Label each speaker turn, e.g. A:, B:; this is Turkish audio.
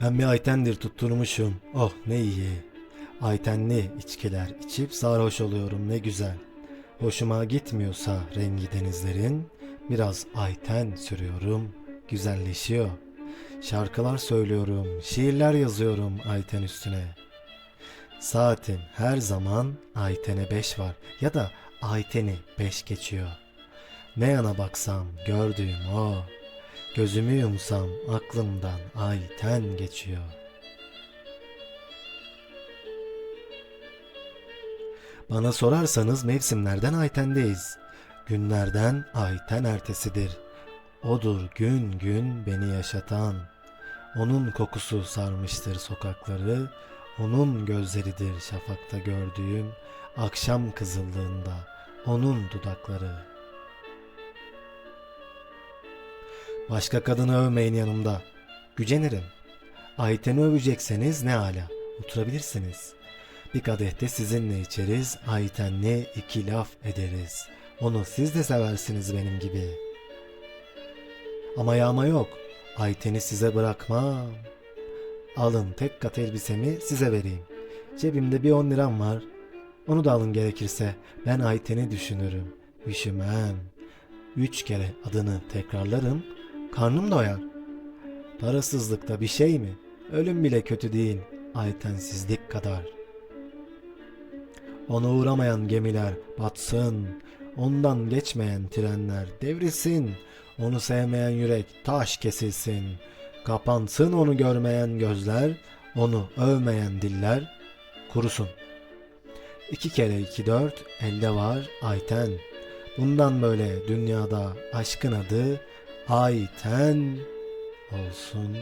A: Ben bir Ayten'dir tutturmuşum. Oh ne iyi. Aytenli içkiler içip sarhoş oluyorum ne güzel. Hoşuma gitmiyorsa rengi denizlerin biraz Ayten sürüyorum. Güzelleşiyor. Şarkılar söylüyorum, şiirler yazıyorum Ayten üstüne. Saatin her zaman Ayten'e beş var ya da Ayten'i beş geçiyor. Ne yana baksam gördüğüm o. Gözümü yumsam aklımdan Ayten geçiyor. Bana sorarsanız mevsimlerden Ayten'deyiz. Günlerden Ayten ertesidir. Odur gün gün beni yaşatan. Onun kokusu sarmıştır sokakları. Onun gözleridir şafakta gördüğüm akşam kızıllığında. Onun dudakları. Başka kadını övmeyin yanımda. Gücenirim. Ayten'i övecekseniz ne ala. Oturabilirsiniz. Bir kadehte sizinle içeriz, Ayten'le iki laf ederiz. Onu siz de seversiniz benim gibi. Ama yağma yok. Ayten'i size bırakmam. Alın tek kat elbisemi size vereyim. Cebimde bir on liram var. Onu da alın gerekirse. Ben Ayten'i düşünürüm. Üşümem. Üç kere adını tekrarlarım. Karnım doyar. Parasızlıkta bir şey mi? Ölüm bile kötü değil. Aytensizlik kadar. Ona uğramayan gemiler batsın. Ondan geçmeyen trenler devrilsin. Onu sevmeyen yürek taş kesilsin. Kapansın onu görmeyen gözler. Onu övmeyen diller kurusun. İki kere iki dört elde var Ayten. Bundan böyle dünyada aşkın adı Ayten olsun